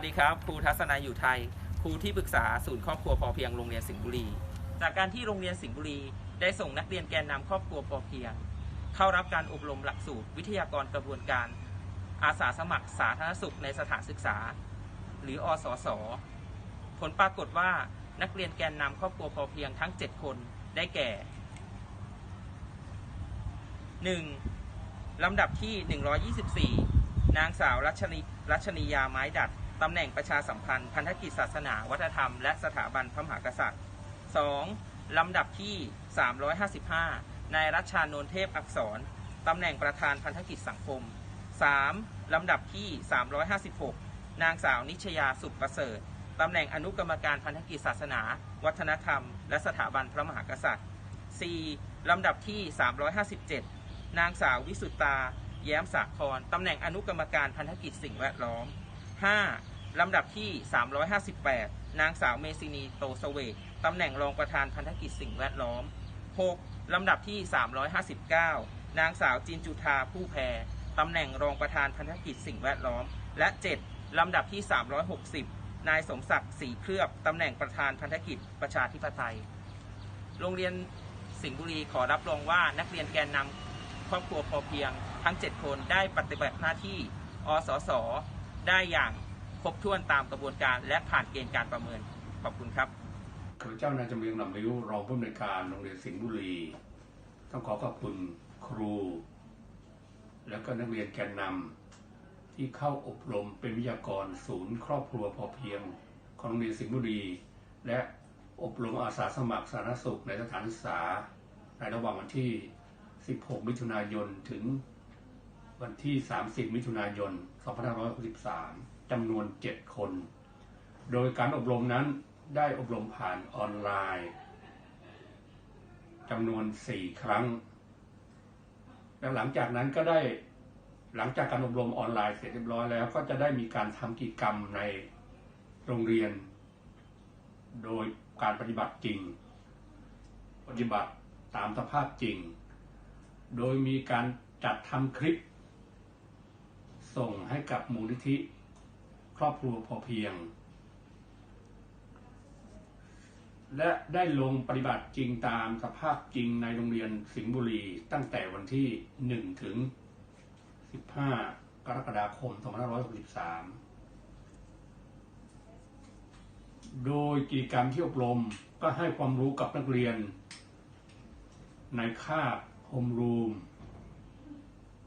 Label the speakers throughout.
Speaker 1: วัสดีครับ ครูทัศนัยอยู่ไทย ครูที่ปรึกษาศูนย์ครอบครัวพอเพียงโรงเรียนสิงห์บุรี จากการที่โรงเรียนสิงห์บุรี ได้ส่งนักเรียนแกนนำครอบครัวพอเพียง เข้ารับการอบรมหลักสูตร วิทยากรกระบวนการ อาสาสมัครสาธารณสุขในสถานศึกษา หรืออสส ผลปรากฏว่านักเรียนแกนนำครอบครัวพอเพียงทั้ง 7 คนได้แก่ 1. ลำดับที่ 124 นางสาวรัชนีรัชนียาไม้ดัด ตำแหน่งประชาสัมพันธ์พันธกิจศาสนา วัฒนธรรม และสถาบันพระมหากษัตริย์ 2. ลำดับที่ 355 นายรัชชานนเทพอักษร ตำแหน่งประธานพันธกิจสังคม 3. ลำดับที่ 356 นางสาวนิชยาสุขประเสริฐ ตำแหน่งอนุกรรมการพันธกิจศาสนา วัฒนธรรม และสถาบันพระมหากษัตริย์ 4. ลำดับที่ 357 นางสาววิสุตตาแย้มสาคร ตำแหน่งอนุกรรมการพันธกิจสิ่งแวดล้อม 5. ลำดับที่ 358 นางสาวเมซินีโตสเวกตำแหน่งรองประธานพันธกิจสิ่งแวดล้อม 6. ลำดับที่ 359 นางสาวจินจุธาผู้แพรตำแหน่งรองประธานพันธกิจสิ่งแวดล้อม และ 7. ลำดับที่ 360 นายสมศักดิ์ศรีเคลือบตำแหน่งประธานพันธกิจประชาธิปไตย โรงเรียนสิงห์บุรีขอรับรองว่านักเรียนแกนนำครอบครัวพอเพียงทั้ง 7 คนได้ปฏิบัติหน้าที่ อสส ได้อย่าง ครบถ้วนตามกระบวนการ และผ่านเกณฑ์การประเมิน ขอบคุณครับ
Speaker 2: ข้าพเจ้านายจำเรียงลำริ้วรองผู้อำนวยการโรงเรียนสิงห์บุรี ต้องขอขอบคุณครู แล้วก็นักเรียนแกนนำที่เข้าอบรมเป็นวิทยากรศูนย์ ครอบครัวพอเพียงของโรงเรียนสิงห์บุรี และอบรมอาสาสมัครสาธารณสุขในสถานศึกษา ในระหว่างวันที่ 16 มิถุนายนถึง วันที่ 30 มิถุนายน 2563จำนวน 7 คน โดยการอบรมนั้นได้อบรมผ่านออนไลน์จำนวน 4 ครั้ง แล้วหลังจากนั้นก็ได้หลังจากการอบรมออนไลน์เสร็จเรียบร้อยแล้ว ก็จะได้มีการทำกิจกรรมในโรงเรียน โดยการปฏิบัติจริง ปฏิบัติตามสภาพจริง โดยมีการจัดทำคลิป ส่งให้กับมูลนิธิครอบครัวพอเพียง และได้ลงปฏิบัติจริงตามสภาพจริงในโรงเรียนสิงห์บุรีตั้งแต่วันที่ 1 ถึง 15 กรกฎาคม 2563 โดยกิจกรรมที่อบรมก็ให้ความรู้กับนักเรียน ในคาบโฮมรูม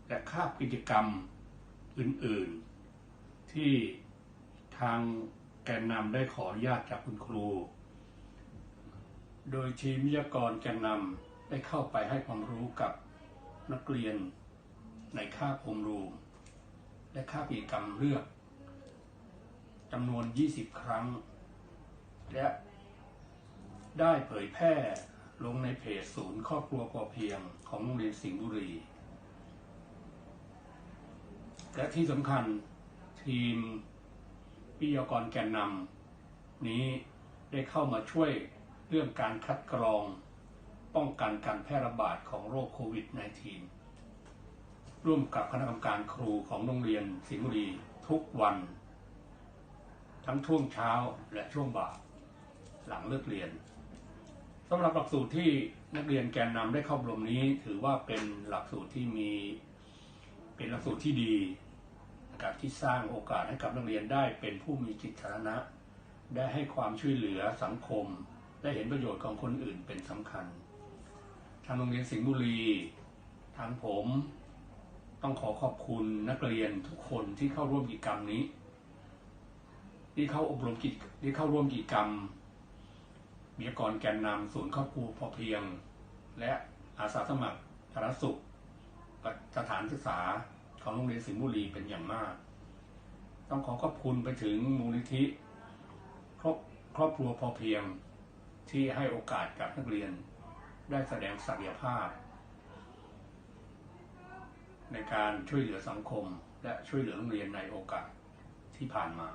Speaker 2: และคาบกิจกรรม อื่นๆ ที่ทางแกนนำได้ขออนุญาตจากคุณครู โดยทีมวิทยากรแกนนำได้เข้าไปให้ความรู้กับนักเรียนในคาบโฮมรูม และคาบกิจกรรมเลือกจำนวน 20 ครั้ง และได้เผยแพร่ลงในเพจศูนย์ครอบครัวพอเพียงของโรงเรียนสิงห์บุรี และที่สำคัญทีมวิทยากรแกนนำนี้ได้เข้ามาช่วยเรื่องการคัดกรอง ป้องกันการแพร่ระบาดของโรคโควิด -19 ร่วมกับคณะกรรมการครูของโรงเรียนสิงห์บุรีทุกวัน ทั้งช่วงเช้าและช่วงบ่ายหลังเลิกเรียนสำหรับหลักสูตรที่นักเรียนแกนนำได้เข้าอบรมนี้ ถือว่าเป็นหลักสูตรที่มี เป็นหลักสูตรที่ดีนะครับที่สร้างโอกาสให้กับนักเรียนได้เป็นผู้มีจิตสาธารณะ ได้ให้ความช่วยเหลือสังคม ได้เห็นประโยชน์ของคนอื่นเป็นสำคัญ ทางโรงเรียนสิงห์บุรี ทางผมต้องขอขอบคุณนักเรียนทุกคนที่เข้าร่วมกิจกรรมนี้ ที่เข้าอบรมกิจที่เข้าร่วมกิจกรรมวิทยกรแกนนำศูนย์ครอบครัวพอเพียง และอาสาสมัครสาธารสุขกับ สถานศึกษาของโรงเรียนสิงห์บุรีเป็นอย่างมาก ต้องขอขอบคุณไปถึงมูลนิธิครอบครอบครัวพอเพียงที่ให้โอกาสกับนักเรียนได้แสดงศักยภาพ ในการช่วยเหลือสังคมและช่วยเหลือโรงเรียนในโอกาสที่ผ่านมา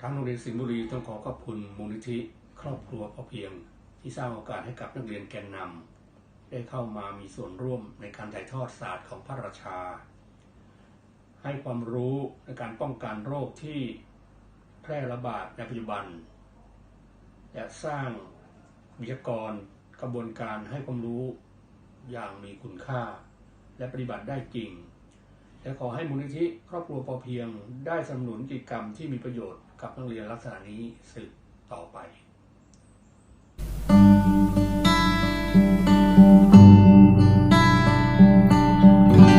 Speaker 2: ทางโรงเรียนสิงห์บุรีต้องขอขอบคุณมูลนิธิ ครอบครัวพอเพียง ที่สร้างโอกาสให้กับนักเรียนแกนนำ ได้เข้ามามีส่วนร่วมในการถ่ายทอดศาสตร์ของพระราชา ให้ความรู้ในการป้องกันโรคที่แพร่ระบาดในปัจจุบัน และสร้างวิทยากรกระบวนการให้ความรู้อย่างมีคุณค่า และปฏิบัติได้จริง และขอให้มูลนิธิครอบครัวพอเพียงได้สนับสนุนกิจกรรมที่มีประโยชน์กับนักเรียนลักษณะนี้สืบต่อไป